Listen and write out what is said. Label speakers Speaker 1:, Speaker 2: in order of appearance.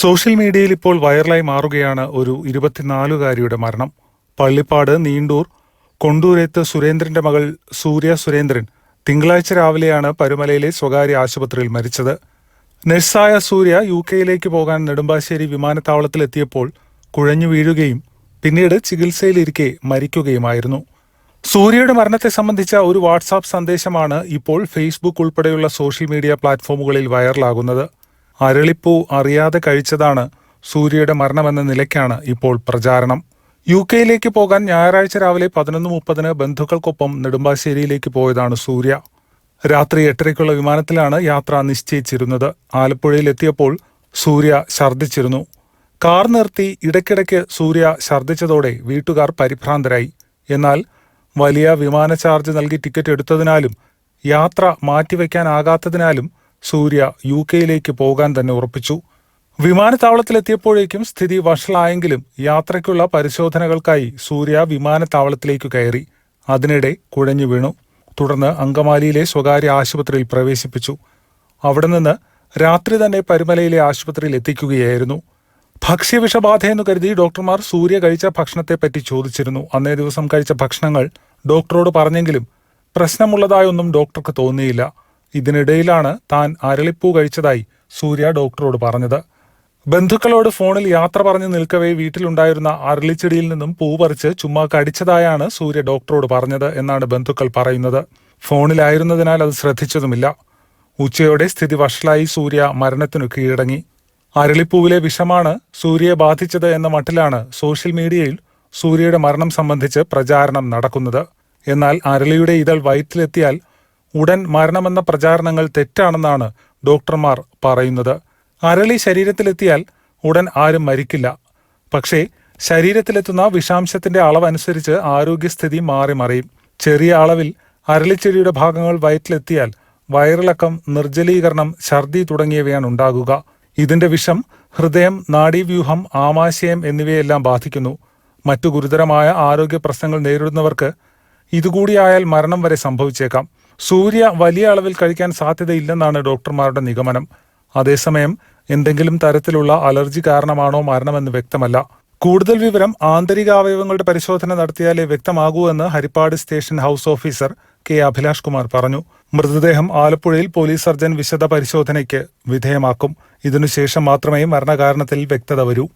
Speaker 1: Social മീഡിയയിൽ ഇപ്പോൾ വൈറലായി മാറുകയാണ് ഒരു ഇരുപത്തിനാലുകാരിയുടെ മരണം. പള്ളിപ്പാട് നീണ്ടൂർ കൊണ്ടൂരേത്ത് സുരേന്ദ്രന്റെ മകൾ സൂര്യ സുരേന്ദ്രൻ തിങ്കളാഴ്ച രാവിലെയാണ് പരുമലയിലെ സ്വകാര്യ ആശുപത്രിയിൽ മരിച്ചത്. നഴ്സായ സൂര്യ യു കെയിലേക്ക് പോകാൻ നെടുമ്പാശ്ശേരി വിമാനത്താവളത്തിലെത്തിയപ്പോൾ കുഴഞ്ഞു വീഴുകയും പിന്നീട് ചികിത്സയിലിരിക്കെ മരിക്കുകയുമായിരുന്നു. സൂര്യയുടെ മരണത്തെ സംബന്ധിച്ച ഒരു വാട്സാപ്പ് സന്ദേശമാണ് ഇപ്പോൾ ഫേസ്ബുക്ക് ഉൾപ്പെടെയുള്ള സോഷ്യൽ മീഡിയ പ്ലാറ്റ്ഫോമുകളിൽ വൈറലാകുന്നത്. അരളിപ്പൂ അറിയാതെ കഴിച്ചതാണ് സൂര്യയുടെ മരണമെന്ന നിലയ്ക്കാണ് ഇപ്പോൾ പ്രചാരണം. യു കെയിലേക്ക് പോകാൻ ഞായറാഴ്ച രാവിലെ പതിനൊന്ന് മുപ്പതിന് ബന്ധുക്കൾക്കൊപ്പം നെടുമ്പാശ്ശേരിയിലേക്ക് പോയതാണ് സൂര്യ. രാത്രി എട്ടരയ്ക്കുള്ള വിമാനത്തിലാണ് യാത്ര നിശ്ചയിച്ചിരുന്നത്. ആലപ്പുഴയിലെത്തിയപ്പോൾ സൂര്യ ഛർദ്ദിച്ചിരുന്നു. കാർ നിർത്തി ഇടയ്ക്കിടയ്ക്ക് സൂര്യ ഛർദ്ദിച്ചതോടെ വീട്ടുകാർ പരിഭ്രാന്തരായി. എന്നാൽ വലിയ വിമാന ചാർജ് നൽകി ടിക്കറ്റ് എടുത്തതിനാലും യാത്ര മാറ്റിവെക്കാനാകാത്തതിനാലും സൂര്യ യു കെയിലേക്ക് പോകാൻ തന്നെ ഉറപ്പിച്ചു. വിമാനത്താവളത്തിലെത്തിയപ്പോഴേക്കും സ്ഥിതി വഷളായെങ്കിലും യാത്രയ്ക്കുള്ള പരിശോധനകൾക്കായി സൂര്യ വിമാനത്താവളത്തിലേക്ക് കയറി. അതിനിടെ കുഴഞ്ഞു വീണു. തുടർന്ന് അങ്കമാലിയിലെ സ്വകാര്യ ആശുപത്രിയിൽ പ്രവേശിപ്പിച്ചു. അവിടെ നിന്ന് രാത്രി തന്നെ പരുമലയിലെ ആശുപത്രിയിൽ എത്തിക്കുകയായിരുന്നു. ഭക്ഷ്യവിഷബാധയെന്ന് കരുതി ഡോക്ടർമാർ സൂര്യ കഴിച്ച ഭക്ഷണത്തെപ്പറ്റി ചോദിച്ചിരുന്നു. അന്നേ ദിവസം കഴിച്ച ഭക്ഷണങ്ങൾ ഡോക്ടറോട് പറഞ്ഞെങ്കിലും പ്രശ്നമുള്ളതായൊന്നും ഡോക്ടർക്ക് തോന്നിയില്ല. ഇതിനിടയിലാണ് താൻ അരളിപ്പൂ കഴിച്ചതായി സൂര്യ ഡോക്ടറോട് പറഞ്ഞത്. ബന്ധുക്കളോട് ഫോണിൽ യാത്ര പറഞ്ഞു നിൽക്കവേ വീട്ടിലുണ്ടായിരുന്ന അരളിച്ചെടിയിൽ നിന്നും പൂ പറിച്ച് ചുമ്മാ കടിച്ചതായാണ് സൂര്യ ഡോക്ടറോട് പറഞ്ഞത് എന്നാണ് ബന്ധുക്കൾ പറയുന്നത്. ഫോണിലായിരുന്നതിനാൽ അത് ശ്രദ്ധിച്ചതുമില്ല. ഉച്ചയോടെ സ്ഥിതി വഷളായി സൂര്യ മരണത്തിനു കീഴടങ്ങി. അരളിപ്പൂവിലെ വിഷമാണ് സൂര്യയെ ബാധിച്ചത് എന്ന മട്ടിലാണ് സോഷ്യൽ മീഡിയയിൽ സൂര്യയുടെ മരണം സംബന്ധിച്ച് പ്രചാരണം നടക്കുന്നത്. എന്നാൽ അരളിയുടെ ഇതൾ വയറ്റിലെത്തിയാൽ ഉടൻ മരണമെന്ന പ്രചാരണങ്ങൾ തെറ്റാണെന്നാണ് ഡോക്ടർമാർ പറയുന്നത്. അരളി ശരീരത്തിലെത്തിയാൽ ഉടൻ ആരും മരിക്കില്ല. പക്ഷേ ശരീരത്തിലെത്തുന്ന വിഷാംശത്തിന്റെ അളവനുസരിച്ച് ആരോഗ്യസ്ഥിതി മാറി മറിയും. ചെറിയ അളവിൽ അരളിച്ചെടിയുടെ ഭാഗങ്ങൾ വയറ്റിലെത്തിയാൽ വയറിളക്കം നിർജലീകരണം ഛർദി തുടങ്ങിയവയാണ് ഉണ്ടാകുക. ഇതിന്റെ വിഷം ഹൃദയം നാഡീവ്യൂഹം ആമാശയം എന്നിവയെല്ലാം ബാധിക്കുന്നു. മറ്റു ഗുരുതരമായ ആരോഗ്യ പ്രശ്നങ്ങൾ നേരിടുന്നവർക്ക് ഇതുകൂടിയായാൽ മരണം വരെ സംഭവിച്ചേക്കാം. സൂര്യ വലിയ അളവിൽ കഴിക്കാൻ സാധ്യതയില്ലെന്നാണ് ഡോക്ടർമാരുടെ നിഗമനം. അതേസമയം എന്തെങ്കിലും തരത്തിലുള്ള അലർജി കാരണമാണോ മരണമെന്ന് വ്യക്തമല്ല. കൂടുതൽ വിവരം ആന്തരിക അവയവങ്ങളുടെ പരിശോധന നടത്തിയാലേ വ്യക്തമാകൂ എന്ന് Harippad station house officer K Abhilash Kumar പറഞ്ഞു. മൃതദേഹം ആലപ്പുഴയിൽ പോലീസ് സർജൻ വിശദ പരിശോധനയ്ക്ക് വിധേയമാക്കും. ഇതിനുശേഷം മാത്രമേ മരണകാരണത്തിൽ വ്യക്തത വരൂ.